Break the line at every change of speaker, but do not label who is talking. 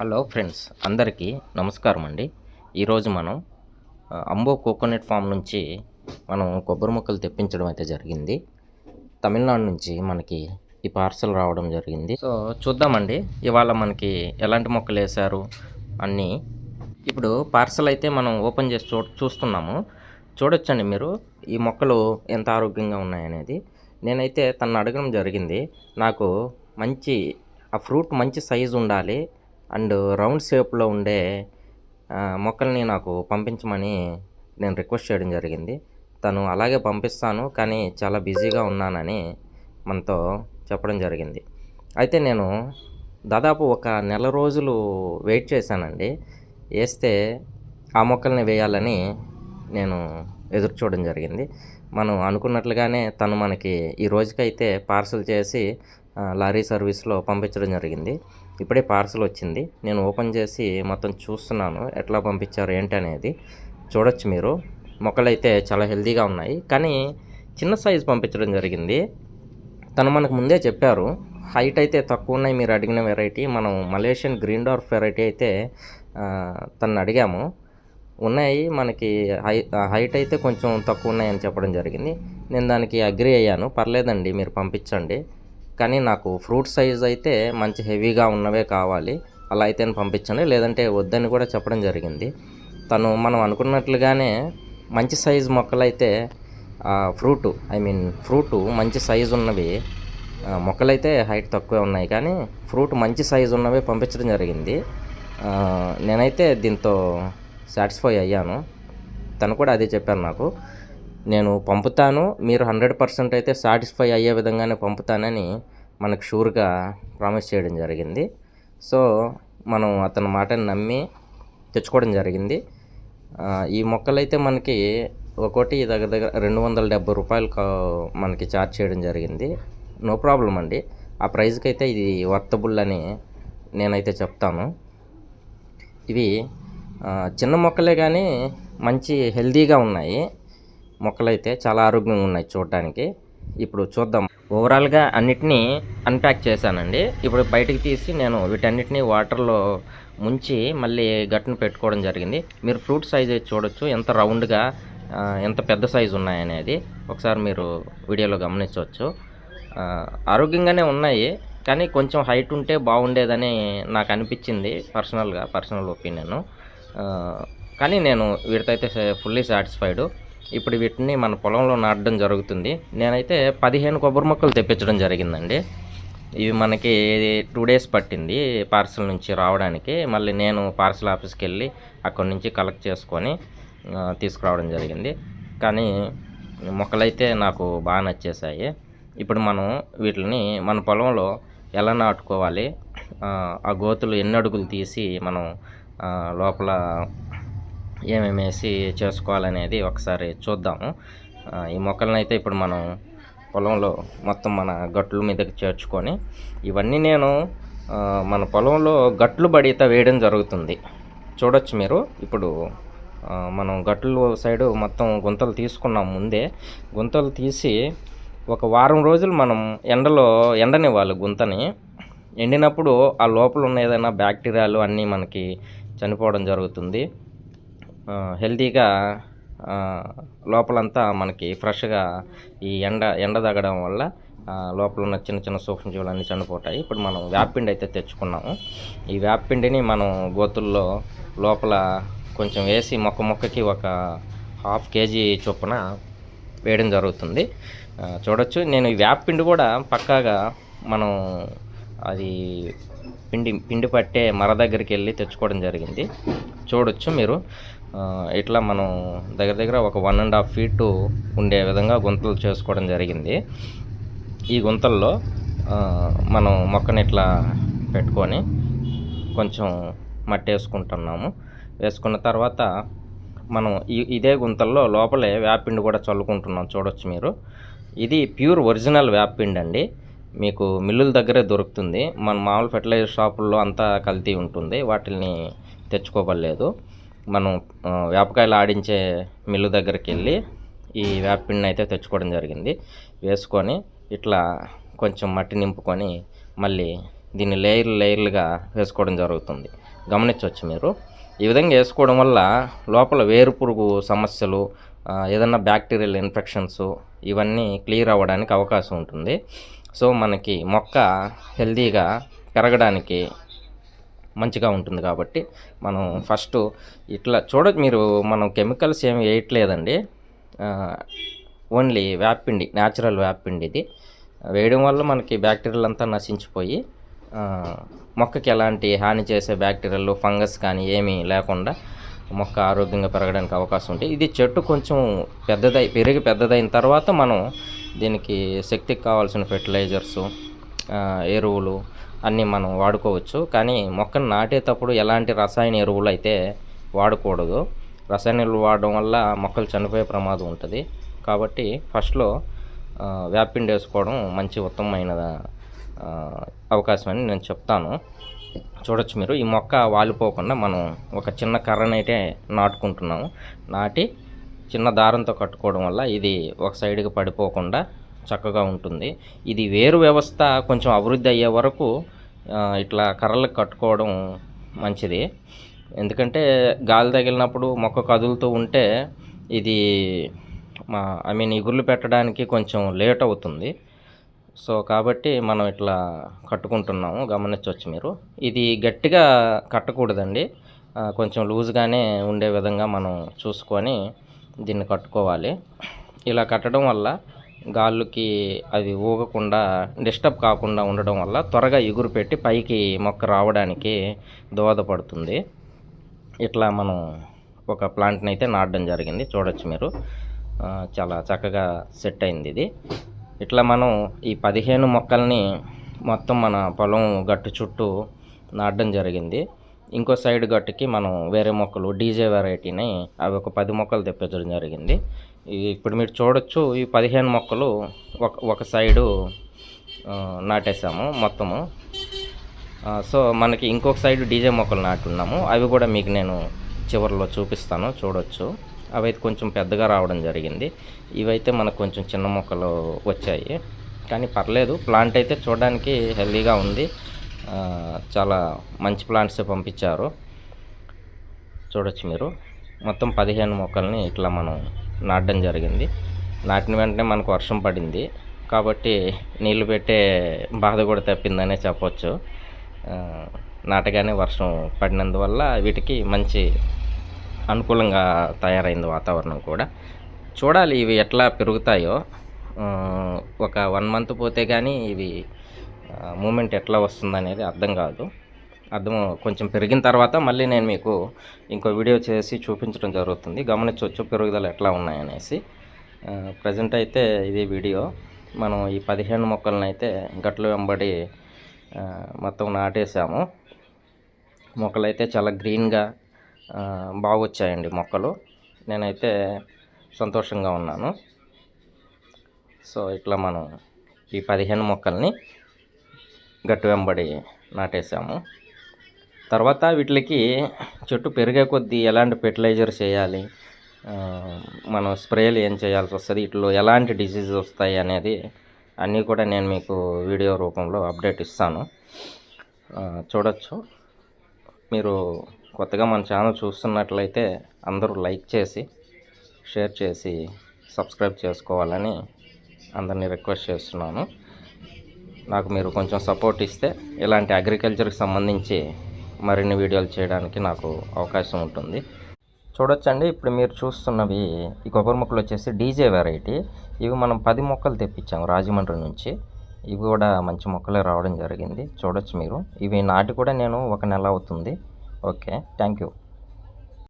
Hello friends అందరికీ నమస్కారం అండి. ఈరోజు మనం అంబో కోకోనట్ ఫామ్ నుంచి మనం కొబ్బరి మొక్కలు తెప్పించడం అయితే జరిగింది. తమిళనాడు నుంచి మనకి ఈ పార్సల్ రావడం జరిగింది. సో చూద్దామండి ఇవాళ మనకి ఎలాంటి మొక్కలు వేశారు అన్నీ. ఇప్పుడు పార్సల్ అయితే మనం ఓపెన్ చేసి చూ చూస్తున్నాము. చూడొచ్చండి మీరు ఈ మొక్కలు ఎంత ఆరోగ్యంగా ఉన్నాయనేది. నేనైతే తను అడగడం జరిగింది నాకు మంచి ఆ ఫ్రూట్ మంచి సైజు ఉండాలి అండ్ రౌండ్ షేప్లో ఉండే మొక్కల్ని నాకు పంపించమని నేను రిక్వెస్ట్ చేయడం జరిగింది. తను అలాగే పంపిస్తాను కానీ చాలా బిజీగా ఉన్నానని మనతో చెప్పడం జరిగింది. అయితే నేను దాదాపు ఒక నెల రోజులు వెయిట్ చేశానండి. వేస్తే ఆ మొక్కల్ని వేయాలని నేను ఎదురు చూడడం జరిగింది. మనం అనుకున్నట్లుగానే తను మనకి ఈ రోజుకైతే పార్సల్ చేసి లారీ సర్వీస్లో పంపించడం జరిగింది. ఇప్పుడే పార్సల్ వచ్చింది. నేను ఓపెన్ చేసి మొత్తం చూస్తున్నాను. ఎట్లా పంపించారు ఏంటి అనేది చూడొచ్చు మీరు. మొక్కలైతే చాలా హెల్తీగా ఉన్నాయి. కానీ చిన్న సైజు పంపించడం జరిగింది. తను మనకు ముందే చెప్పారు హైట్ అయితే తక్కువ ఉన్నాయి మీరు అడిగిన వెరైటీ. మనం మలేషియన్ గ్రీన్ డార్ఫ్ వెరైటీ అయితే తను అడిగాము. ఉన్నాయి మనకి హై హైట్ అయితే కొంచెం తక్కువ ఉన్నాయని చెప్పడం జరిగింది. నేను దానికి అగ్రి అయ్యాను. పర్లేదండి మీరు పంపించండి. కానీ నాకు ఫ్రూట్ సైజ్ అయితే మంచి హెవీగా ఉన్నవే కావాలి. అలా అయితే పంపించండి లేదంటే వద్దని కూడా చెప్పడం జరిగింది. తను మనం అనుకున్నట్లుగానే మంచి సైజ్ మొక్కలైతే ఫ్రూట్ ఐ మీన్ ఫ్రూట్ మంచి సైజు ఉన్నవి మొక్కలైతే హైట్ తక్కువే ఉన్నాయి. కానీ ఫ్రూట్ మంచి సైజు ఉన్నవి పంపించడం జరిగింది. నేనైతే దీంతో సాటిస్ఫై అయ్యాను. తను కూడా అదే చెప్పారు నాకు. నేను పంపుతాను. మీరు హండ్రెడ్ పర్సెంట్ అయితే సాటిస్ఫై అయ్యే విధంగానే పంపుతానని మనకు షూర్గా ప్రామిస్ చేయడం జరిగింది. సో మనం అతని మాటని నమ్మి తెచ్చుకోవడం జరిగింది. ఈ మొక్కలైతే మనకి ఒక్కోటి దగ్గర దగ్గర రెండు వందల డెబ్బై రూపాయలు మనకి ఛార్జ్ చేయడం జరిగింది. నో ప్రాబ్లం అండి. ఆ ప్రైస్కి అయితే ఇది వర్తబుల్ అని నేనైతే చెప్తాను. ఇవి చిన్న మొక్కలే కానీ మంచి హెల్తీగా ఉన్నాయి. మొక్కలైతే చాలా ఆరోగ్యంగా ఉన్నాయి చూడటానికి ఇప్పుడు చూద్దాం. ఓవరాల్గా అన్నిటినీ అన్ప్యాక్ చేశానండి. ఇప్పుడు బయటికి తీసి నేను వీటన్నిటిని వాటర్లో ముంచి మళ్ళీ గట్టును పెట్టుకోవడం జరిగింది. మీరు ఫ్రూట్ సైజ్ చూడొచ్చు. ఎంత రౌండ్గా ఎంత పెద్ద సైజు ఉన్నాయనేది ఒకసారి మీరు వీడియోలో గమనించవచ్చు. ఆరోగ్యంగానే ఉన్నాయి కానీ కొంచెం హైట్ ఉంటే బాగుండేదని నాకు అనిపించింది పర్సనల్గా పర్సనల్ ఒపీనియన్ కానీ నేను వీటితో అయితే ఫుల్లీ సాటిస్ఫైడ్ ఇప్పుడు వీటిని మన పొలంలో నాటడం జరుగుతుంది. నేనైతే పదిహేను కొబ్బరి మొక్కలు తెప్పించడం జరిగిందండి. ఇవి మనకి టూ డేస్ పట్టింది పార్సల్ నుంచి రావడానికి. మళ్ళీ నేను పార్సల్ ఆఫీస్కి వెళ్ళి అక్కడి నుంచి కలెక్ట్ చేసుకొని తీసుకురావడం జరిగింది. కానీ మొక్కలైతే నాకు బాగా నచ్చేసాయి ఇప్పుడు మనం వీటిని మన పొలంలో ఎలా నాటుకోవాలి? ఆ, గోతులు ఎన్ని అడుగులు తీసి మనం లోపల ఏమేమి వేసి చేసుకోవాలనేది ఒకసారి చూద్దాము. ఈ మొక్కలను అయితే ఇప్పుడు మనం పొలంలో మొత్తం మన గట్ల మీదకి చేర్చుకొని ఇవన్నీ నేను మన పొలంలో గట్లు బడిత వేయడం జరుగుతుంది. చూడొచ్చు మీరు. ఇప్పుడు మనం గట్లు సైడు మొత్తం గుంతలు తీసుకున్నాం ముందే. గుంతలు తీసి ఒక వారం రోజులు మనం ఎండలో ఎండనివ్వాలి గుంతని. ఎండినప్పుడు ఆ లోపల ఉన్న ఏదైనా బ్యాక్టీరియాలు అన్నీ మనకి చనిపోవడం జరుగుతుంది. హెల్తీగా లోపలంతా మనకి ఫ్రెష్గా ఈ ఎండ ఎండ తగ్గడం వల్ల లోపల ఉన్న చిన్న చిన్న సూక్ష్మజీవులు అన్నీ చనిపోతాయి. ఇప్పుడు మనం వేపపిండి అయితే తెచ్చుకున్నాము. ఈ వేపపిండిని మనం గోతుల్లో లోపల కొంచెం వేసి మొక్క మొక్కకి ఒక హాఫ్ కేజీ చొప్పున వేయడం జరుగుతుంది. చూడొచ్చు. నేను ఈ వేపపిండి కూడా పక్కాగా మనం అది పిండి పిండి పట్టే మర దగ్గరికి వెళ్ళి తెచ్చుకోవడం జరిగింది. చూడొచ్చు మీరు. ఇట్లా మనం దగ్గర దగ్గర ఒక వన్ అండ్ హాఫ్ ఫీట్ ఉండే విధంగా గుంతలు చేసుకోవడం జరిగింది. ఈ గుంతల్లో మనం మొక్కని ఇట్లా పెట్టుకొని కొంచెం మట్టి వేసుకుంటున్నాము వేసుకున్న తర్వాత మనం ఇదే గుంతల్లో లోపలే వేపిండి కూడా చల్లుకుంటున్నాం చూడొచ్చు మీరు. ఇది ప్యూర్ ఒరిజినల్ వేపిండి అండి. మీకు మిల్లుల దగ్గరే దొరుకుతుంది. మన మామూలు ఫెర్టిలైజర్ షాపుల్లో అంతా కల్తీ ఉంటుంది. వాటిని తెచ్చుకోవలేదు మనం వేపకాయలు ఆడించే మిల్లు దగ్గరికి వెళ్ళి ఈ వేపపిండిని అయితే తెచ్చుకోవడం జరిగింది. వేసుకొని ఇట్లా కొంచెం మట్టి నింపుకొని మళ్ళీ దీన్ని లేయర్లు లేయర్లుగా వేసుకోవడం జరుగుతుంది. గమనించవచ్చు మీరు. ఈ విధంగా వేసుకోవడం వల్ల లోపల వేరు పురుగు సమస్యలు ఏదన్నా బ్యాక్టీరియల్ ఇన్ఫెక్షన్స్ ఇవన్నీ క్లియర్ అవ్వడానికి అవకాశం ఉంటుంది. సో మనకి మొక్క హెల్తీగా పెరగడానికి మంచిగా ఉంటుంది కాబట్టి మనం ఫస్ట్ ఇట్లా చూడ మీరు మనం కెమికల్స్ ఏమి వేయట్లేదండి. ఓన్లీ వేపిండి న్యాచురల్ వేపిండి ఇది. వేయడం వల్ల మనకి బ్యాక్టీరియల్ అంతా నశించిపోయి మొక్కకి ఎలాంటి హాని చేసే బ్యాక్టీరియాలు ఫంగస్ కానీ ఏమీ లేకుండా మొక్క ఆరోగ్యంగా పెరగడానికి అవకాశం ఉంటాయి. ఇది చెట్టు కొంచెం పెద్దదై పెరిగి పెద్దదైన తర్వాత మనం దీనికి శక్తికి కావాల్సిన ఫెర్టిలైజర్సు ఎరువులు అన్నీ మనం వాడుకోవచ్చు. కానీ మొక్కను నాటేటప్పుడు ఎలాంటి రసాయన ఎరువులు అయితే వాడకూడదు. రసాయన ఎరువులు వాడడం వల్ల మొక్కలు చనిపోయే ప్రమాదం ఉంటుంది. కాబట్టి ఫస్ట్లో వ్యాపిండి వేసుకోవడం మంచి ఉత్తమమైన అవకాశం అని నేను చెప్తాను. చూడొచ్చు మీరు ఈ మొక్క వాలిపోకుండా మనం ఒక చిన్న కర్రనైతే నాటుకుంటున్నాము. నాటి చిన్న దారంతో కట్టుకోవడం వల్ల ఇది ఒక సైడ్కి పడిపోకుండా చక్కగా ఉంటుంది. ఇది వేరు వ్యవస్థ కొంచెం అభివృద్ధి అయ్యే వరకు ఇట్లా కర్రలు కట్టుకోవడం మంచిది. ఎందుకంటే గాలి తగిలినప్పుడు మొక్క కదులుతూ ఉంటే ఇది మా ఐ మీన్ ఇగుర్లు పెట్టడానికి కొంచెం లేట్ అవుతుంది. సో కాబట్టి మనం ఇట్లా కట్టుకుంటున్నాము. గమనించవచ్చు మీరు. ఇది గట్టిగా కట్టకూడదండి. కొంచెం లూజ్గానే ఉండే విధంగా మనం చూసుకొని దీన్ని కట్టుకోవాలి. ఇలా కట్టడం వల్ల గాళ్ళుకి అది ఊగకుండా డిస్టర్బ్ కాకుండా ఉండడం వల్ల త్వరగా ఎగురు పెట్టి పైకి మొక్క రావడానికి దోహదపడుతుంది. ఇట్లా మనం ఒక ప్లాంట్ని అయితే నాటడం జరిగింది. చూడొచ్చు మీరు. చాలా చక్కగా సెట్ అయింది ఇది. ఇట్లా మనం ఈ పదిహేను మొక్కల్ని మొత్తం మన పొలం గట్టు చుట్టూ నాటడం జరిగింది. ఇంకో సైడ్ గట్టుకి మనం వేరే మొక్కలు డీజే వెరైటీని అవి ఒక పది మొక్కలు తెప్పించడం జరిగింది. ఇప్పుడు మీరు చూడొచ్చు ఈ పదిహేను మొక్కలు ఒక ఒక సైడు నాటేసాము మొత్తము. సో మనకి ఇంకొక సైడ్ డీజే మొక్కలు నాటున్నాము. అవి కూడా మీకు నేను చివరిలో చూపిస్తాను చూడొచ్చు. అవి అయితే కొంచెం పెద్దగా రావడం జరిగింది. ఇవైతే మనకు కొంచెం చిన్న మొక్కలు వచ్చాయి. కానీ పర్లేదు ప్లాంట్ అయితే చూడడానికి హెల్దీగా ఉంది. చాలా మంచి ప్లాంట్స్ పంపించారు. చూడొచ్చు మీరు. మొత్తం పదిహేను మొక్కల్ని ఇట్లా మనం నాటడం జరిగింది. నాటిన వెంటనే మనకు వర్షం పడింది. కాబట్టి నీళ్ళు పెట్టే బాధ కూడా తప్పిందనే చెప్పొచ్చు. నాటగానే వర్షం పడినందువల్ల వీటికి మంచి అనుకూలంగా తయారైంది వాతావరణం కూడా. చూడాలి ఇవి ఎట్లా పెరుగుతాయో. ఒక వన్ మంత్ పోతే కానీ ఇవి మూమెంట్ ఎట్లా వస్తుందనేది అర్థం కాదు. అర్థం కొంచెం పెరిగిన తర్వాత మళ్ళీ నేను మీకు ఇంకో వీడియో చేసి చూపించడం జరుగుతుంది. గమనించవచ్చు పెరుగుదల ఎట్లా ఉన్నాయనేసి. ప్రజెంట్ అయితే ఇది వీడియో. మనం ఈ పదిహేను మొక్కలను అయితే గట్లు వెంబడి మొత్తం నాటేసాము మొక్కలు అయితే చాలా గ్రీన్గా బాగొచ్చాయండి మొక్కలు. నేనైతే సంతోషంగా ఉన్నాను. సో ఇట్లా మనం ఈ పదిహేను మొక్కల్ని గట్టు వెంబడి నాటేసాము తర్వాత వీటికి చెట్టు పెరిగే కొద్దీ ఎలాంటి ఫెర్టిలైజర్ చేయాలి? మనం స్ప్రేలు ఏం చేయాల్సి వస్తుంది? ఇట్లో ఎలాంటి డిసీజ్ వస్తాయి అనేది అన్నీ కూడా నేను మీకు వీడియో రూపంలో అప్డేట్ ఇస్తాను. చూడొచ్చు. మీరు కొత్తగా మన ఛానల్ చూస్తున్నట్లయితే అందరూ లైక్ చేసి షేర్ చేసి సబ్స్క్రైబ్ చేసుకోవాలని అందరినీ రిక్వెస్ట్ చేస్తున్నాను. నాకు మీరు కొంచెం సపోర్ట్ ఇస్తే ఇలాంటి అగ్రికల్చర్కి సంబంధించి మరిన్ని వీడియోలు చేయడానికి నాకు అవకాశం ఉంటుంది. చూడొచ్చండి ఇప్పుడు మీరు చూస్తున్నవి ఈ కొబ్బరి మొక్కలు వచ్చేసి డీజే వెరైటీ ఇవి మనం పది మొక్కలు తెప్పించాము రాజమండ్రి నుంచి. ఇవి కూడా మంచి మొక్కలే రావడం జరిగింది. చూడొచ్చు మీరు. ఇవి నాటి కూడా నేను ఒక నెల అవుతుంది. Okay thank you